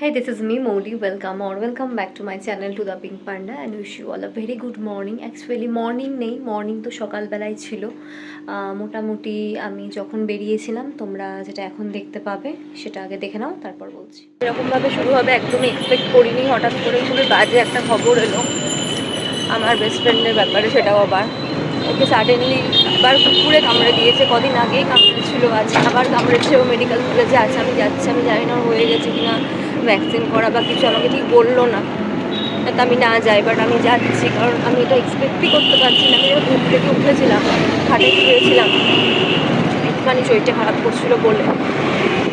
Hey, this is me, Modi. Welcome or welcome back to my channel to the Pink Panda and wish you all a very good morning. Actually, morning নেই morning তো সকালবেলায় ছিল। মোটামুটি আমি যখন বেরিয়েছিলাম তোমরা যেটা এখন দেখতে পাবে সেটা আগে দেখে নাও তারপর বলছি। এরকমভাবে শুরু হবে একদমই এক্সপেক্ট করিনি। হঠাৎ করে খুবই বাজে একটা খবর এলো। আমার বেস্ট ফ্রেন্ডের ব্যাপারে সেটাও আবার। ওকে সাডেনলি আবার কুকুরে কামড়ে দিয়েছে কদিন আগেই কামড়েছিল। আজকে আবার কামড়েছে ও মেডিকেল কলেজে আছে আমি যাচ্ছি আমি জানি না হয়ে গেছে কিনা। ভ্যাকসিন করা বা কিছু আমাকে ঠিক বলল না। যাতে আমি না যাই বাট আমি যাচ্ছি, কারণ আমি এটা এক্সপেক্টই করতে পারছি না। আমি ঘুম থেকে উঠেছিলাম খাটে শুয়েছিলাম একটুখানি শরীরটা খারাপ করছিল বলে।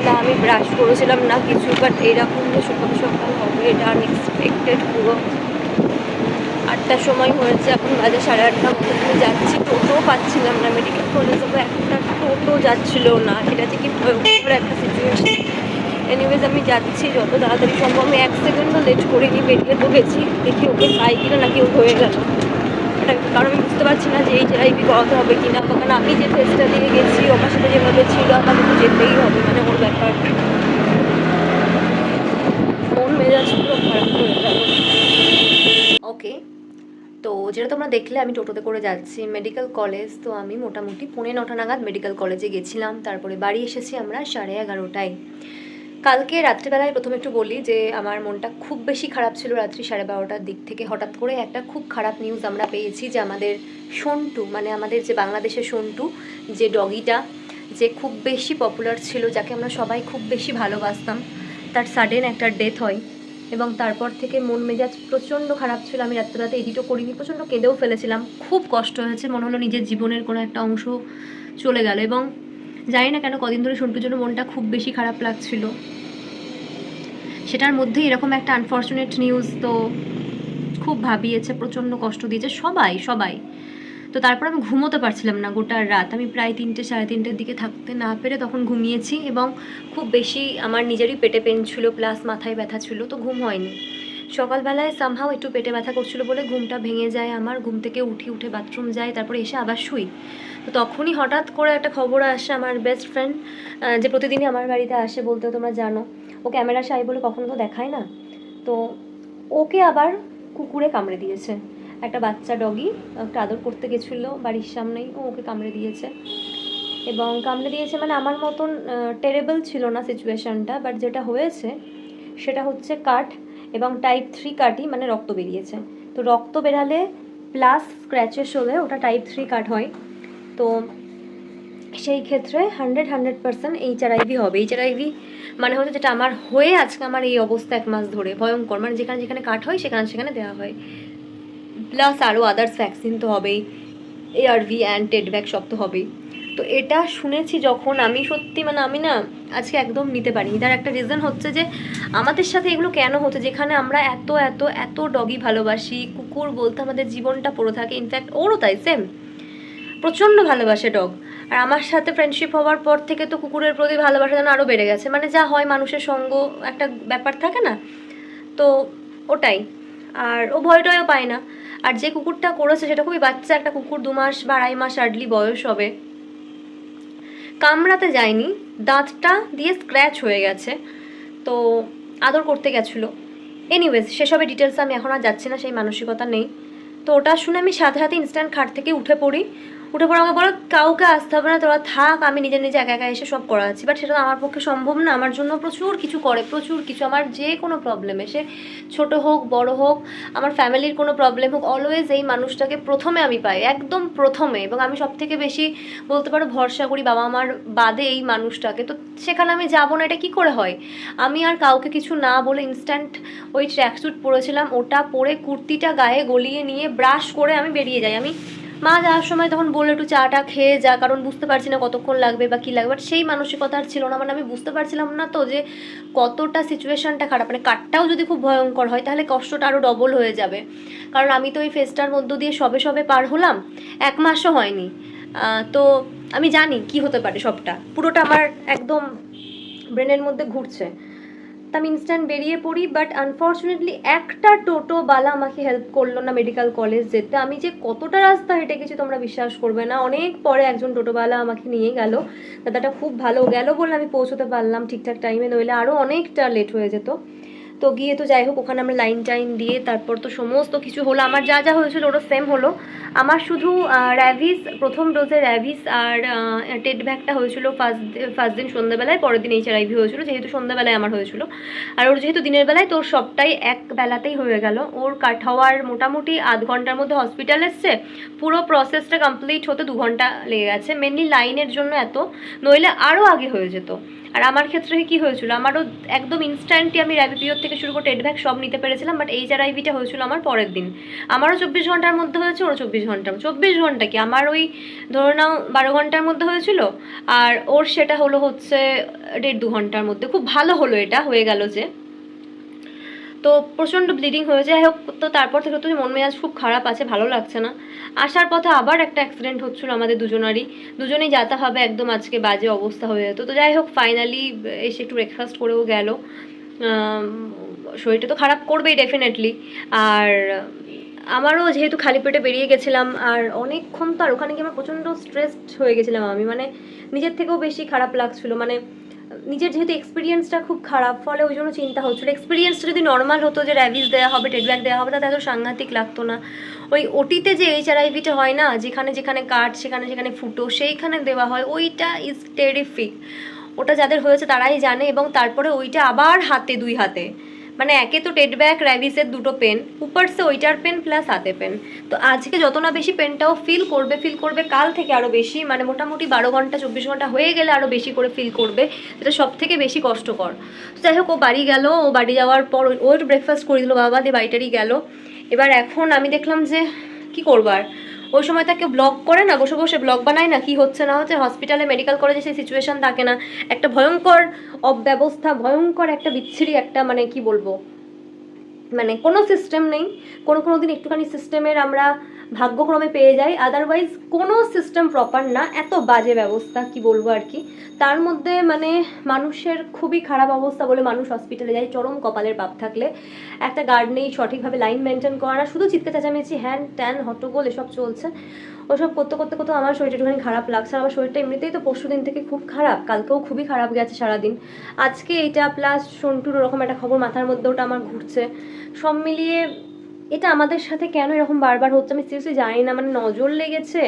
তা আমি ব্রাশ করেছিলাম না কিছু বাট এরকম যে সকাল সকাল হবে, এটা আনএক্সপেক্টেড পুরো। আটটার সময় হয়েছে, এখন বাজে সাড়ে আটটা মতো। আমি যাচ্ছি, টোটো পাচ্ছিলাম না। মেডিকেল কলেজ একটা টোটো যাচ্ছিল না। এটা যে কি ভয়ঙ্কর একটা সিচুয়েশন এনিওয়েজ আমি যাচ্ছি যত তাড়াতাড়ি সম্ভব। আমি এক সেকেন্ডও লেট করিনি, বেরিয়ে তো গেছি। দেখি ওকে পাই কিনা নাকি ও হয়ে গেল। কারণ আমি বুঝতে পারছি না যে এই আইপি করাতে হবে কিনা। বা কারণ আমি যে টেস্টটা দিয়ে গেছি ওর সাথে যেভাবে ছিল তাকে তো যেতেই হবে মানে ওর ব্যাপার। খারাপ ওকে তো যেটা তোমরা দেখলে, আমি টোটোতে করে যাচ্ছি মেডিকেল কলেজ তো আমি মোটামুটি পৌনে নটা নাগাদ মেডিকেল কলেজে গেছিলাম। তারপরে বাড়ি এসেছি আমরা সাড়ে এগারোটায়। কালকে রাত্রিবেলায় প্রথমে একটু বলি যে, আমার মনটা খুব বেশি খারাপ ছিল রাত্রি সাড়ে বারোটার দিক থেকে। হঠাৎ করে একটা খুব খারাপ নিউজ আমরা পেয়েছি যে, আমাদের সন্টু মানে আমাদের যে বাংলাদেশের সন্টু, যে ডগিটা, যে খুব বেশি পপুলার ছিল, যাকে আমরা সবাই খুব বেশি ভালোবাসতাম, তার সাডেন একটা ডেথ হয় এবং তারপর থেকে মন মেজাজ প্রচণ্ড খারাপ ছিল। আমি রাত্রিরাতে এডিটও করিনি, প্রচণ্ড কেঁদেও ফেলেছিলাম। খুব কষ্ট হয়েছে, মনে হলো নিজের জীবনের কোনো একটা অংশ চলে গেল এবং জানি না কেন কদিন ধরে সন্টুর জন্য মনটা খুব বেশি খারাপ লাগছিল। সেটার মধ্যে এরকম একটা আনফর্চুনেট নিউজ তো খুব ভাবিয়েছে, প্রচণ্ড কষ্ট দিয়েছে সবাই সবাই। তো তারপর আমি ঘুমোতে পারছিলাম না গোটা রাত। আমি প্রায় তিনটে, সাড়ে তিনটের দিকে থাকতে না পেরে তখন ঘুমিয়েছি এবং খুব বেশি আমার নিজেরই পেটে পেন ছিল প্লাস মাথায় ব্যথা ছিল, তো ঘুম হয়নি। সকালবেলায় সামহাও একটু পেটে ব্যথা করছিল বলে ঘুমটা ভেঙে যায় আমার। ঘুম থেকে উঠি, উঠে বাথরুম যাই, তারপরে এসে আবার শুই। তো তখনই হঠাৎ করে একটা খবর আসে আমার বেস্ট ফ্রেন্ড যে প্রতিদিনই আমার বাড়িতে আসে বলতে তোমরা জানো। ও ক্যামেরা সাই বলে কখনো তো দেখায় না। তো ওকে আবার কুকুরে কামড়ে দিয়েছে। একটা বাচ্চা ডগি একটা আদর করতে গেছিল বাড়ির সামনেই, ও ওকে কামড়ে দিয়েছে। এবং কামড়ে দিয়েছে মানে আমার মতন টেরেবল ছিল না সিচুয়েশানটা বাট যেটা হয়েছে, সেটা হচ্ছে কাট এবং টাইপ থ্রি কাটই মানে রক্ত বেরিয়েছে। তো রক্ত বেরালে প্লাস স্ক্র্যাচেস হলে ওটা টাইপ থ্রি কাট হয়। তো সেই ক্ষেত্রে hundred hundred percent H R IV হবে। এইচ আর আইভি মানে হচ্ছে যেটা আমার হয়ে আজকে আমার এই অবস্থা এক মাস ধরে। ভয়ঙ্কর। মানে যেখানে যেখানে কাট হয়, সেখানে সেখানে দেওয়া হয়। প্লাস আরও আদার্স ভ্যাকসিন তো হবেই। এআরভি অ্যান্ড টেডভ্যাক সব তো হবেই। তো এটা শুনেছি যখন আমি সত্যি মানে আমি না আজকে একদম নিতে পারিনি। তার একটা রিজন হচ্ছে যে আমাদের সাথে এগুলো কেন হতো যেখানে আমরা এত এত এত ডগি ভালোবাসি, কুকুর বলতে আমাদের জীবনটা পড়ে থাকে। ইনফ্যাক্ট ওরও তাই সেম প্রচণ্ড ভালোবাসে ডগ আর আমার সাথে ফ্রেন্ডশিপ হওয়ার পর থেকে তো কুকুরের প্রতি ভালোবাসা যেন আরও বেড়ে গেছে। মানে যা হয় মানুষের সঙ্গ একটা ব্যাপার থাকে না? তো ওটাই। আর ও ভয় টয়ও পায় না। আর যে কুকুরটা করেছে সেটা খুবই বাচ্চা একটা কুকুর, দু মাস বা আড়াই মাস আর্লি বয়স হবে। কামড়াতে যায়নি, দাঁতটা দিয়ে স্ক্র্যাচ হয়ে গেছে, তো আদর করতে গেছিল। এনিওয়েজ সেসবের ডিটেলস আমি এখন আর যাচ্ছি না, সেই মানসিকতা নেই। তো ওটা শুনে আমি সাথে সাথে ইনস্ট্যান্ট খাট থেকে উঠে পড়ি। উঠে পড়ে আমাকে বলো, কাউকে আসতে হবে না, তোরা থাক, আমি নিজে নিজে একা একা এসে সব করাচ্ছি। বাট সেটা আমার পক্ষে সম্ভব না, আমার জন্য প্রচুর কিছু করে, প্রচুর কিছু, আমার যে কোনো প্রবলেম এসে ছোট হোক, বড় হোক, আমার ফ্যামিলির কোনো প্রবলেম হোক অলওয়েজ এই মানুষটাকে প্রথমে আমি পাই, একদম প্রথমে। এবং আমি সব থেকে বেশি বলতে পারো ভরসা করি বাবা আমার বাদে এই মানুষটাকে। তো সেখানে আমি যাব না, এটা কী করে হয়? আমি আর কাউকে কিছু না বলে ইনস্ট্যান্ট ওই ট্র্যাকস্যুট পরেছিলাম, ওটা পরে কুর্তিটা গায়ে গলিয়ে নিয়ে ব্রাশ করে আমি বেরিয়ে যাই। আমি মা যাওয়ার সময় তখন বলল একটু চাটা খেয়ে যা, কারণ বুঝতে পারছি না কতক্ষণ লাগবে বা কী লাগবে। বাট সেই মানসিকতা আর ছিল না। মানে আমি বুঝতে পারছিলাম না তো যে কতটা সিচুয়েশনটা খারাপ। মানে কাঠটাও যদি খুব ভয়ঙ্কর হয়, তাহলে কষ্টটা আরও ডবল হয়ে যাবে। কারণ আমি তো ওই ফেসটার মধ্য দিয়ে সবে সবে পার হলাম। এক মাসও হয়নি। তো আমি জানি কি হতে পারে সবটা। পুরোটা আমার একদম ব্রেনের মধ্যে ঘুরছে। আমি ইনস্ট্যান্ট বেরিয়ে পড়ি বাট আনফর্চুনেটলি একটা টোটো বালা আমাকে হেল্প করল না মেডিকেল কলেজ যেতে। আমি যে কতটা রাস্তা হেঁটে গেছি তোমরা বিশ্বাস করবে না। অনেক পরে একজন টোটোওয়ালা আমাকে নিয়ে গেল। দাদাটা খুব ভালো গেল বলে আমি পৌঁছতে পারলাম ঠিকঠাক টাইমে নইলে আরও অনেকটা লেট হয়ে যেত। তো গিয়ে তো যাই হোক, ওখানে আমরা লাইন টাইন দিয়ে তারপর তো সমস্ত কিছু হলো। আমার যা যা হয়েছিল ওটা সেম হলো। আমার শুধু র্যাভিস প্রথম ডোজে র্যাভিস আর টেট ব্যাগটা হয়েছিল ফার্স্ট ফার্স্ট দিন সন্ধ্যাবেলায়, পরের দিন এইচ আইভি হয়েছিল, যেহেতু সন্ধ্যাবেলায় আমার হয়েছিল। আর ওর যেহেতু দিনের বেলায় তোর সবটাই এক বেলাতেই হয়ে গেল। ওর কাট হওয়ার মোটামুটি আধ ঘণ্টার মধ্যে হসপিটাল এসছে। পুরো প্রসেসটা কমপ্লিট হতে দু ঘণ্টা লেগে গেছে। মেনলি লাইনের জন্য এত, নইলে আরও আগে হয়ে যেত। আর আমার ক্ষেত্রে কি হয়েছিল? আমারও একদম ইনস্ট্যান্টলি আমি র্যাবিপিওর থেকে শুরু করে টেট ভ্যাক সব নিতে পেরেছিলাম বাট এইচ আর আইভিটা হয়েছিল আমার পরের দিন। আমারও চব্বিশ ঘণ্টার মধ্যে হয়েছে ওর চব্বিশ ঘণ্টা। চব্বিশ ঘণ্টা কি? আমার ওই ধরে নাও বারো ঘণ্টার মধ্যে হয়েছিল, আর ওর সেটা হলো হচ্ছে দেড় দু ঘণ্টার মধ্যে। খুব ভালো হলো এটা, হয়ে গেল যে। তো প্রচণ্ড ব্লিডিং হয়ে যায় হোক, তো তারপর থেকে তো মন মেজাজ খুব খারাপ আছে, ভালো লাগছে না। আসার পথে আবার একটা অ্যাক্সিডেন্ট হচ্ছিল আমাদের দুজনারই। দুজনেই যাতে হবে, একদম আজকে বাজে অবস্থা হয়ে যেত। তো যাই হোক ফাইনালি এসে একটু ব্রেকফাস্ট করেও গেল। শরীরটা তো খারাপ করবেই ডেফিনেটলি আর আমারও যেহেতু খালি পেটে বেরিয়ে গেছিলাম, আর অনেকক্ষণ তো আর ওখানে গিয়ে আমার প্রচণ্ড স্ট্রেসড হয়ে গেছিলাম আমি। মানে নিজের থেকেও বেশি খারাপ লাগছিল। মানে নিজের যেহেতু এক্সপিরিয়েন্সটা খুব খারাপ, ফলে ওই জন্য চিন্তা হচ্ছিল। এক্সপিরিয়েন্সটা যদি নর্মাল হতো যে র্যাবিস দেওয়া হবে টেডব্যাক দেওয়া হবে তাতে এত সাংঘাতিক লাগতো না। ওই ওটিতে যে এইচ আর আইভিটা হয় না, যেখানে যেখানে কাট সেখানে যেখানে ফুটো, সেইখানে দেওয়া হয়, ওইটা ইজ টেরিফিক ওটা যাদের হয়েছে তারাই জানে এবং তারপরে ওইটা আবার হাতে, দুই হাতে। মানে একে তো টেড ব্যাক র্যাভিসের দুটো পেন উপরসে ওইটার পেন প্লাস হাতে পেন তো আজকে যত না বেশি পেনটাও ফিল করবে ফিল করবে কাল থেকে আরও বেশি মানে মোটামুটি বারো ঘণ্টা, চব্বিশ ঘণ্টা হয়ে গেলে আরও বেশি করে ফিল করবে, যেটা সব থেকে বেশি কষ্টকর। তো যাই হোক, ও বাড়ি গেল, ও বাড়ি যাওয়ার পর ও ব্রেকফাস্ট করে দিল, বাবা দিয়ে বাড়িটারই গেল। এবার এখন আমি দেখলাম যে কি করব আর? ওই সময় তাকে ব্লগ করে না, বসে বসে ব্লগ বানায় না কি হচ্ছে, না হচ্ছে হসপিটালে মেডিকেল কলেজে সেই সিচুয়েশন থাকে না। একটা ভয়ঙ্কর অব্যবস্থা, ভয়ঙ্কর একটা বিচ্ছিরি একটা মানে কি বলব? মানে কোনো সিস্টেম নেই। কোনো কোনো দিন একটুখানি সিস্টেমের আমরা ভাগ্যক্রমে পেয়ে যাই। আদারওয়াইজ কোনো সিস্টেম প্রপার না। এত বাজে ব্যবস্থা, কি বলব আর কি? তার মধ্যে মানে মানুষের খুবই খারাপ অবস্থা বলে মানুষ হসপিটালে যায়। চরম কপালের পাপ থাকলে একটা গার্ড নেই সঠিকভাবে লাইন মেনটেন করা শুধু চিৎকার চেঁচামেচি, হ্যান ট্যান হট্টগোল এসব চলছে। ওসব করতে করতে করতে আমার শরীরটা একটুখানি খারাপ লাগছে। আমার শরীরটা এমনিতেই তো পরশু দিন থেকে খুব খারাপ। কালকেও খুবই খারাপ গেছে সারাদিন। আজকে এইটা প্লাস সন্টুর ওরকম একটা খবর মাথার মধ্যে ওটা আমার ঘুরছে। সব মিলিয়ে এটা আমাদের সাথে কেন এরকম বারবার হচ্ছে? আমি সিরিয়াসলি জানি না মানে নজর লেগেছে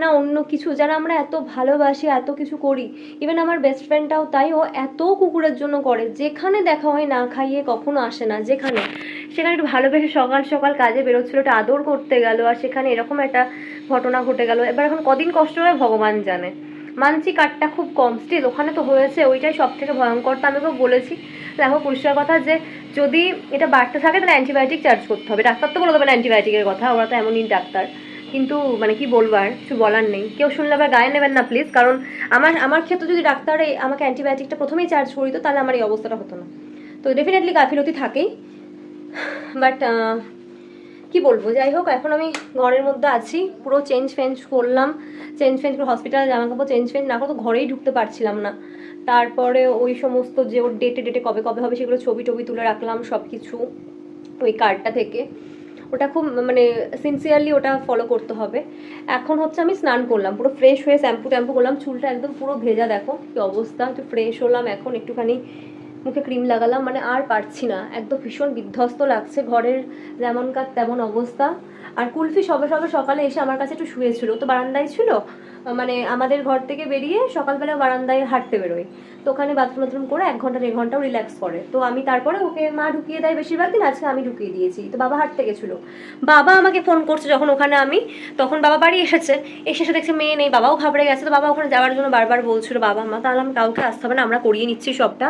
না অন্য কিছু? যারা আমরা এত ভালোবাসি, এত কিছু করি ইভেন আমার বেস্ট ফ্রেন্ডটাও তাই, ও এত কুকুরের জন্য করে, যেখানে দেখা হয় না খাইয়ে কখনো আসে না, যেখানে। সেখানে একটু ভালোবেসে সকাল সকাল কাজে বেরোচ্ছিল ওটা আদর করতে গেল, আর সেখানে এরকম একটা ঘটনা ঘটে গেল। এবার এখন কদিন কষ্ট হয়, ভগবান জানে। মানছি কাঠটা খুব কম। স্টিল ওখানে তো হয়েছে, ওইটাই সব থেকে ভয়ঙ্কর। তো আমি ওকে বলেছি, দেখো, পরিষ্কার কথা যে, যদি এটা বাড়তে থাকে, তাহলে অ্যান্টিবায়োটিক চার্জ করতে হবে। ডাক্তার তো বলে দেবেন অ্যান্টিবায়োটিকের কথা, ওরা তো এমনই ডাক্তার। কিন্তু মানে কি বলব আর, কিছু বলার নেই। কেউ শুনলে আবার গায়ে নেবেন না প্লিজ কারণ আমার আমার ক্ষেত্রে যদি ডাক্তার আমাকে অ্যান্টিবায়োটিকটা প্রথমেই চার্জ করিত, তাহলে আমার এই অবস্থাটা হতো না। তো ডেফিনেটলি গাফিলতি থাকেই। বাট কি বলব? যাই হোক, এখন আমি ঘরের মধ্যে আছি। পুরো চেঞ্জ ফেঞ্জ করলাম। চেঞ্জ ফেঞ্জ করে হসপিটালে জামা কাপড় চেঞ্জ ফেঞ্জ না করে তো ঘরেই ঢুকতে পারছিলাম না। তারপরে ওই সমস্ত যে ওর ডেটে ডেটে কবে কবে হবে সেগুলো ছবি টবি তুলে রাখলাম সব কিছু ওই কার্ডটা থেকে। ওটা খুব মানে সিনসিয়ারলি ওটা ফলো করতে হবে। এখন হচ্ছে আমি স্নান করলাম, পুরো ফ্রেশ হয়ে শ্যাম্পু ট্যাম্পু করলাম, চুলটা একদম পুরো ভেজা দেখো কি অবস্থা। একটু ফ্রেশ হলাম এখন একটুখানি মুখে ক্রিম লাগালাম মানে আর পারছি না। একদম ভীষণ বিধ্বস্ত লাগছে, ঘরের যেমন কাজ তেমন অবস্থা। আর কুলফি সবে সবে সকালে এসে আমার কাছে একটু শুয়েছিল। তো বারান্দায় ছিল মানে আমাদের ঘর থেকে বেরিয়ে সকালবেলা বারান্দায় হাঁটতে বেরোয়। তো ওখানে বাথরুম বাথরুম করে এক ঘণ্টা, দেড় ঘন্টাও রিল্যাক্স করে। তো আমি তারপরে ওকে, মা, ঢুকিয়ে দেয় বেশিরভাগ দিন আজকে আমি ঢুকিয়ে দিয়েছি। তো বাবা হাঁটতে গেছিল। বাবা আমাকে ফোন করছে যখন ওখানে আমি, তখন বাবা বাড়ি এসেছে। এসে এসে দেখছে মেয়ে নেই, বাবাও ঘাবড়ে গেছে। তো বাবা ওখানে যাওয়ার জন্য বারবার বলছিল, বাবা, মা, তাহলে আমি কাউকে আসতে হবে না, আমরা করিয়ে নিচ্ছি সবটা।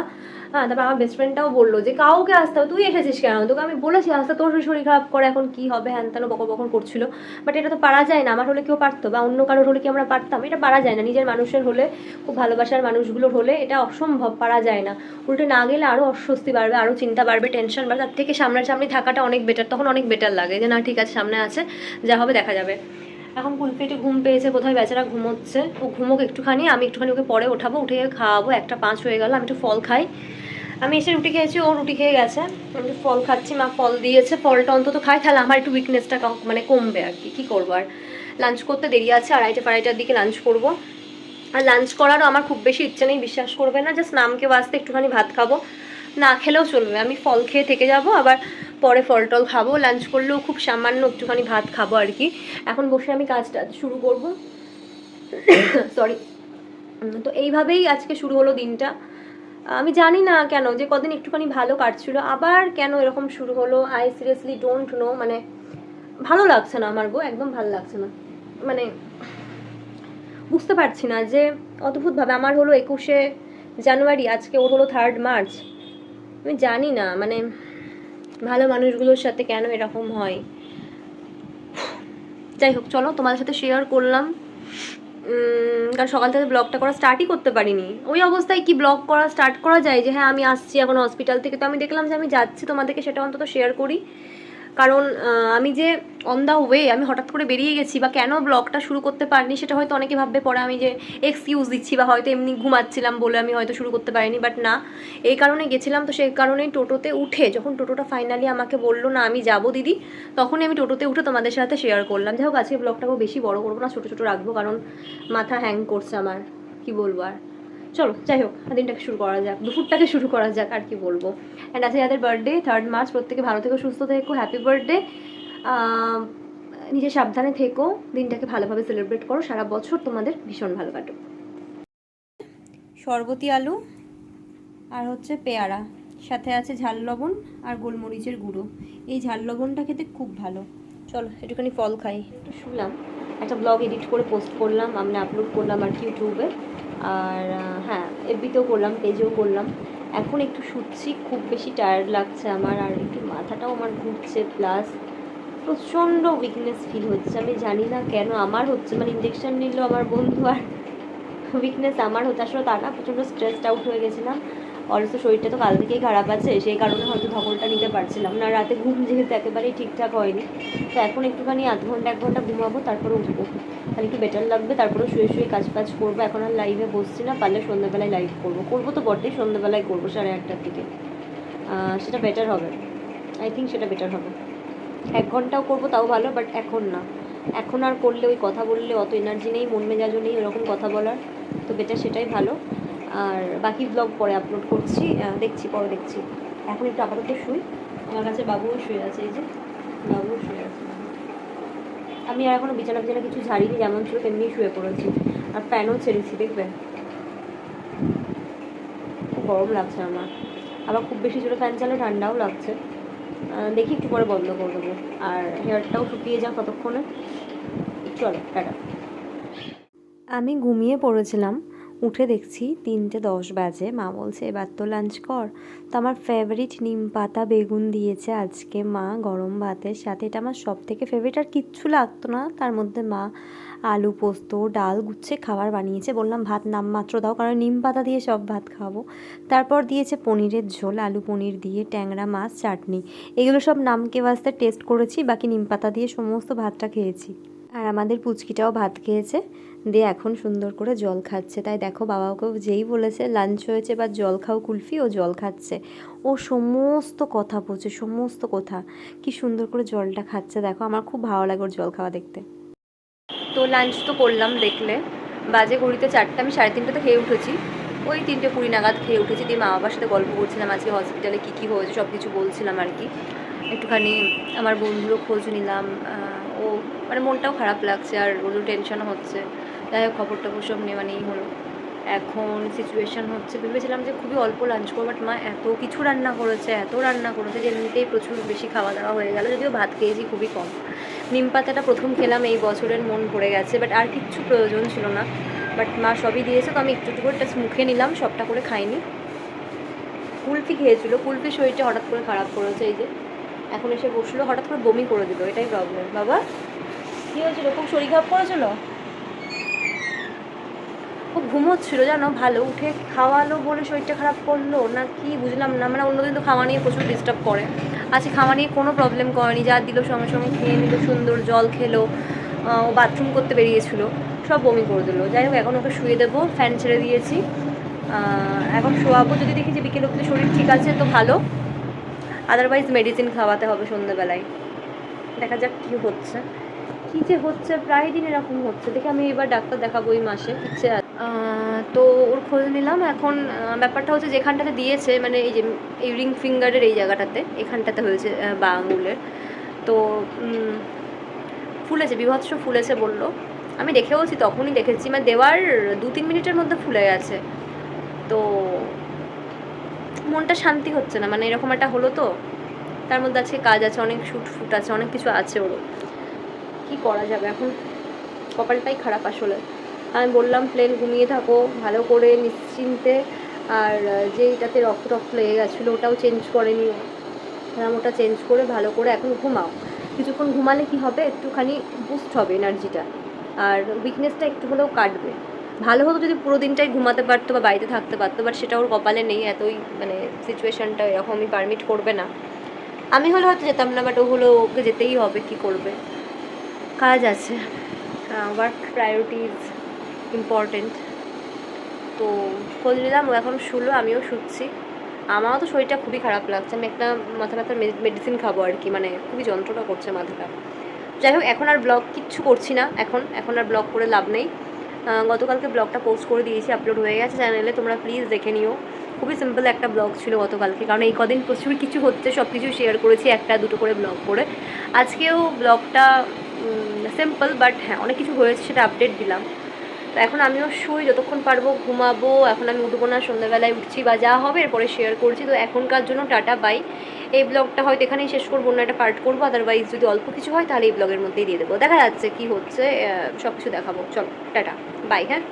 হ্যাঁ তারপর আমার বেস্ট ফ্রেন্ডটাও বলল যে, কাউকে আসতে হবে, তুই এসেছিস কেন? তোকে আমি বলেছি, আসতে, তোর শরীর খারাপ করে, এখন কি হবে? হ্যান তেন বকর বকর করছিল। বাট এটা তো পারা যায় না, আমার হলে কেউ পারতো বা অন্য কারোর হলে কি আমরা পারতাম? এটা পারা যায় না, নিজের মানুষের হলে, খুব ভালোবাসার মানুষগুলোর হলে এটা অসম্ভব, পারা যায় না। উল্টে না গেলে আরও অস্বস্তি বাড়বে আরও চিন্তা বাড়বে টেনশন বাড়বে। তার থেকে সামনাসামনি থাকাটা অনেক বেটার তখন অনেক বেটার লাগে যে, না, ঠিক আছে, সামনে আছে, যা হবে দেখা যাবে। এখন কুলপেটে ঘুম পেয়েছে, কোথায় বেচারা ঘুমোচ্ছে? ও ঘুমোক একটুখানি, আমি একটুখানি ওকে পরে ওঠাবো, উঠে খাওয়াবো, একটা পাঁচ হয়ে গেল, আমি একটু ফল খাই। আমি এসে রুটি খেয়েছি, ও রুটি খেয়ে গেছে। আমি ফল খাচ্ছি, মা ফল দিয়েছে, ফলটা অন্তত খাই। তাহলে আমার একটু উইকনেসটা মানে কমবে আর কি। কী করব আর? লাঞ্চ করতে দেরি আছে, আড়াইটে ফাড়াইটার দিকে লাঞ্চ করব। আর লাঞ্চ করারও আমার খুব বেশি ইচ্ছে নেই, বিশ্বাস করবে না। জাস্ট নামকে বাঁচতে একটুখানি ভাত খাব। না খেলেও চলবে। আমি ফল খেয়ে থেকে যাব, আবার পরে ফল টল খাব। লাঞ্চ করলেও খুব সামান্য একটুখানি ভাত খাব আর কি। এখন বসে আমি কাজটা শুরু করব। সরি তো এইভাবেই আজকে শুরু হলো দিনটা। আমি জানি না কেন যে কদিন একটুখানি ভালো কাটছিল, আবার কেন এরকম শুরু হলো? আই সিরিয়াসলি ডোন্ট নো মানে ভালো লাগছে না আমার গো, একদম ভালো লাগছে না। মানে বুঝতে পারছি না যে অদ্ভুতভাবে আমার হলো একুশে জানুয়ারি, আজকে ওর হলো থার্ড মার্চ আমি জানি না মানে ভালো মানুষগুলোর সাথে কেন এরকম হয়। যাই হোক, চলো তোমাদের সাথে শেয়ার করলাম। কারণ সকাল থেকে ব্লগটা করা স্টার্টই করতে পারিনি। ওই অবস্থায় কি ব্লগ করা স্টার্ট করা যায় যে হ্যাঁ আমি আসছি এখন হসপিটাল থেকে। তো আমি দেখলাম যে আমি যাচ্ছি তোমাদেরকে, সেটা অন্তত শেয়ার করি। কারণ আমি যে অন দ্য ওয়ে আমি হঠাৎ করে বেরিয়ে গেছি বা কেন ব্লগটা শুরু করতে পারিনি সেটা হয়তো অনেকে ভাববে, পরে আমি যে এক্সকিউজ দিচ্ছি বা হয়তো এমনি ঘুমাচ্ছিলাম বলে আমি হয়তো শুরু করতে পারিনি বাট না। এই কারণে গেছিলাম, তো সেই কারণেই টোটোতে উঠে, যখন টোটোটা ফাইনালি আমাকে বলল, না, আমি যাব দিদি, তখনই আমি টোটোতে উঠে তোমাদের সাথে শেয়ার করলাম। যাই হোক, আজকে ব্লগটাকেও বেশি বড় করব না, ছোটো ছোটো রাখব, কারণ মাথা হ্যাং করছে আমার, কি বলব আর। চলো, যাই হোক, দিনটাকে শুরু করা যাক, দুপুরটাকে শুরু করা যাক, আর কি বলব। অ্যান্ড আছে যাদের বার্থডে থার্ড মার্চ প্রত্যেকে ভালো থেকো সুস্থ থেকো হ্যাপি বার্থডে নিজে সাবধানে থেকো দিনটাকে ভালোভাবে সেলিব্রেট করো সারা বছর তোমাদের ভীষণ ভালো কাটুক। শরবতি আলু আর হচ্ছে পেয়ারা সাথে আছে ঝাল লবণ আর গোলমরিচের গুঁড়ো। এই ঝাল লবণটা খেতে খুব ভালো। চলো একটুখানি ফল খাই। একটু শুনলাম একটা ব্লগ এডিট করে পোস্ট করলাম আমি আপলোড করলাম আর কি ইউটিউবে আর হ্যাঁ এফবিতেও করলাম পেজেও করলাম। এখন একটু শুচ্ছি, খুব বেশি টায়ার্ড লাগছে আমার, আর একটু মাথাটাও আমার ঘুরছে প্লাস প্রচণ্ড উইকনেস ফিল হচ্ছে। আমি জানি না কেন আমার হচ্ছে মানে ইঞ্জেকশন নিল আমার বন্ধু আর উইকনেস আমার হচ্ছে আসলে তা না, প্রচণ্ড স্ট্রেসড আউট হয়ে গেছিলাম। অলসো শরীরটা তো কাল থেকেই খারাপ আছে, সেই কারণে হয়তো ধকলটা নিতে পারছিলাম না, রাতে ঘুম যেহেতু একেবারেই ঠিকঠাক হয়নি। তো এখন একটুখানি আধ ঘণ্টা এক ঘণ্টা ঘুমাবো, তারপরে উঠবো। তাহলে একটু বেটার লাগবে। তারপরে শুয়ে শুয়ে কাজ ফাজ করব। এখন আর লাইভে বসছি না, পারলে সন্ধ্যাবেলায় লাইভ করব। করব তো বটেই, সন্ধ্যাবেলায় করব সাড়ে আটটার দিকে। সেটা বেটার হবে। আই থিঙ্ক সেটা বেটার হবে। এক ঘন্টাও করব তাও ভালো বাট এখন না। এখন আর করলে, ওই কথা বললে অত এনার্জি নেই, মন মেজাজও নেই ওরকম কথা বলার। তো বেটার সেটাই ভালো। আর বাকি ব্লগ পরে আপলোড করছি। দেখছি, পরে দেখছি। এখন একটু আপাতত শুই। আমার কাছে বাবুও শুয়ে আছে, এই যে। বাবুও শুয়ে আছে। আমি আর এখনও বিছানা বিছানা কিছু ঝাড়িনি, যেমন ছিল তেমনি শুয়ে পড়েছি। আর ফ্যানও ছেড়েছি, দেখবে? খুব গরম লাগছে আমার। আবার খুব বেশি জোরে ফ্যান চালে ঠান্ডাও লাগছে। দেখি একটু পরে বন্ধ করে দেবো। আর হেয়ারটাও শুকিয়ে যাক ততক্ষণে। চলো, টাটা। আমি ঘুমিয়ে পড়েছিলাম। উঠে দেখছি তিনটে দশ বাজে। মা বলছে, এবার তো লাঞ্চ কর। তো আমার ফেভারিট নিম পাতা বেগুন দিয়েছে আজকে মা, গরম ভাতের সাথে। এটা আমার সব থেকে ফেভারিট আর কিচ্ছু লাগতো না। তার মধ্যে মা আলু পোস্ত, ডাল গুচ্ছে খাবার বানিয়েছে। বললাম, ভাত নামমাত্র দাও, কারণ নিম পাতা দিয়ে সব ভাত খাব। তারপর দিয়েছে পনিরের ঝোল, আলু পনির দিয়ে, ট্যাংরা মাছ, চাটনি। এগুলো সব নামকে বাস্তে টেস্ট করেছি, বাকি নিম পাতা দিয়ে সমস্ত ভাতটা খেয়েছি। আর আমাদের পুচকিটাও ভাত খেয়েছে। দিয়ে এখন সুন্দর করে জল খাচ্ছে। তাই দেখো বাবাকেও যেই বলেছে লাঞ্চ হয়েছে বা জল খাও কুলফি, ও জল খাচ্ছে। ও সমস্ত কথা বোঝে সমস্ত কথা। কি সুন্দর করে জলটা খাচ্ছে। দেখো আমার খুব ভালো লাগে ওর জল খাওয়া দেখতে। তো লাঞ্চ তো করলাম দেখলে। বাজে ঘড়িতে চারটে, আমি সাড়ে তিনটাতে খেয়ে উঠেছি। ওই তিনটে কুড়ি নাগাদ খেয়ে উঠেছি। দিয়ে মা বাবার সাথে গল্প করছিলাম আজকে হসপিটালে কী কী হয়েছে সব কিছু বলছিলাম আর কি। একটুখানি আমার বন্ধুরও খোঁজ নিলাম ও মানে মনটাও খারাপ লাগছে আর ওরও টেনশনও হচ্ছে। যাই হোক খবর টবর সব নেওয়া নেই হলো। এখন সিচুয়েশন হচ্ছে, ভেবেছিলাম যে খুবই অল্প লাঞ্চ করব বাট মা এত কিছু রান্না করেছে, এত রান্না করেছে যে এমনিতেই প্রচুর বেশি খাওয়া দাওয়া হয়ে গেল, যদিও ভাত খেয়েছি খুবই কম। নিম পাতাটা প্রথম খেলাম, এই বছরের মন ভরে গেছে বাট আর কিচ্ছু প্রয়োজন ছিল না। বাট মা সবই দিয়েছে, তো আমি একটু একটু করে মুখে নিলাম, সবটা করে খাইনি। কুলফি খেয়েছিল, কুলফি শরীরটা হঠাৎ করে খারাপ করেছে, এই যে। এখন এসে বসল, হঠাৎ করে বমি করে দিল, এটাই প্রবলেম বাবা? কী হয়েছিল? খুব শরীর খারাপ করেছিল? খুব ঘুমোচ্ছিল জানো? ভালো উঠে খাওয়ালো বলে শরীরটা খারাপ করল। না, কি বুঝলাম না। মানে অন্যদিন তো খাওয়া নিয়ে প্রচুর ডিস্টার্ব করে। আজকে খাওয়া নিয়ে কোনো প্রবলেম করেনি। যা দিল সঙ্গে সঙ্গে খেয়ে নিল, সুন্দর জল খেলো ও বাথরুম করতে বেরিয়েছিল। সব বমি করে দিলো। যাই হোক, এখন ওকে শুয়ে দেবো। ফ্যান ছেড়ে দিয়েছি। এখন শোয়াবো। যদি দেখি যে বিকেল অব্দি শরীর ঠিক আছে তো ভালো। আদারওয়াইজ মেডিসিন খাওয়াতে হবে সন্ধ্যেবেলায়। দেখা যাক কী হচ্ছে। কী যে হচ্ছে, প্রায় দিন এরকম হচ্ছে। দেখে আমি এবার ডাক্তার দেখাবো এই মাসে, ইচ্ছে। তো ওর খোঁজ নিলাম। এখন ব্যাপারটা হচ্ছে যেখানটাতে দিয়েছে মানে এই যে, এই রিং ফিঙ্গারের এই জায়গাটাতে, এখানটাতে হয়েছে বা আঙুলের। তো ফুলেছে, বিভৎস ফুলেছে বলল। আমি দেখেওছি, তখনই দেখেছি। মানে দেওয়ার দু তিন মিনিটের মধ্যে ফুলে গেছে। তো, মনটা শান্তি হচ্ছে না। মানে এরকম একটা হলো তো। তার মধ্যে আছে কাজ আছে, অনেক শুট ফুট আছে, অনেক কিছু আছে ওরও কি করা যাবে? এখন কপালটাই খারাপ আসলে। আমি বললাম প্লেন ঘুমিয়ে থাকো ভালো করে নিশ্চিন্তে। আর আহ, যেইটাতে রক্ত রক্ত লেগে গেছিল ওটাও চেঞ্জ করে নিও আমি ওটা চেঞ্জ করে ভালো করে এখন ঘুমাও। কিছুক্ষণ ঘুমালে কি হবে? একটুখানি বুস্ট হবে এনার্জিটা আর উইকনেসটা একটু হলেও কাটবে। ভালো হতো যদি পুরো দিনটাই ঘুমাতে পারতো বা বাড়িতে থাকতে পারতো বাট সেটা ওর কপালে নেই এতই মানে সিচুয়েশানটা এরকমই পারমিট করবে না। আমি হলে হয়তো যেতাম না বাট ও হলো ওকে যেতেই হবে কি করবে? কাজ আছে। ওয়ার্ক প্রায়োরিটিজ ইম্পর্টেন্ট তো খোঁজ নিলাম ও এখন শুলো, আমিও শুচ্ছি। আমারও তো শরীরটা খুবই খারাপ লাগছে। আমি একটা মাথা ব্যথার মেডিসিন খাব আর কি মানে খুবই যন্ত্রণা করছে মাথাটা। যাই হোক, এখন আর ব্লগ কিচ্ছু করছি না, এখন এখন আর ব্লগ করে লাভ নেই। গতকালকে ব্লগটা পোস্ট করে দিয়েছি আপলোড হয়ে গেছে চ্যানেলে তোমরা প্লিজ দেখে নিও। খুবই সিম্পল একটা ব্লগ ছিল গতকালকে, কারণ এই কদিন প্রচুর কিছু হচ্ছে সব কিছু শেয়ার করেছি, একটা দুটো করে ব্লগ করে। আজকেও ব্লগটা সিম্পল বাট হ্যাঁ অনেক কিছু হয়েছে, সেটা আপডেট দিলাম। তো এখন আমিও শুই, যতক্ষণ পারব ঘুমাবো। এখন আমি উঠবো না, সন্ধ্যাবেলায় উঠছি বা যা হবে, এরপরে শেয়ার করছি। তো এখনকার জন্য টাটা বাই এই ব্লগটা হয়তো এখানেই শেষ করব না একটা পার্ট করব। আদারওয়াইজ যদি অল্প কিছু হয়, তাহলে এই ব্লগের মধ্যেই দিয়ে দেবো। দেখা যাচ্ছে কী হচ্ছে সব কিছু দেখাবো। চলো, টাটা বাই হ্যাঁ?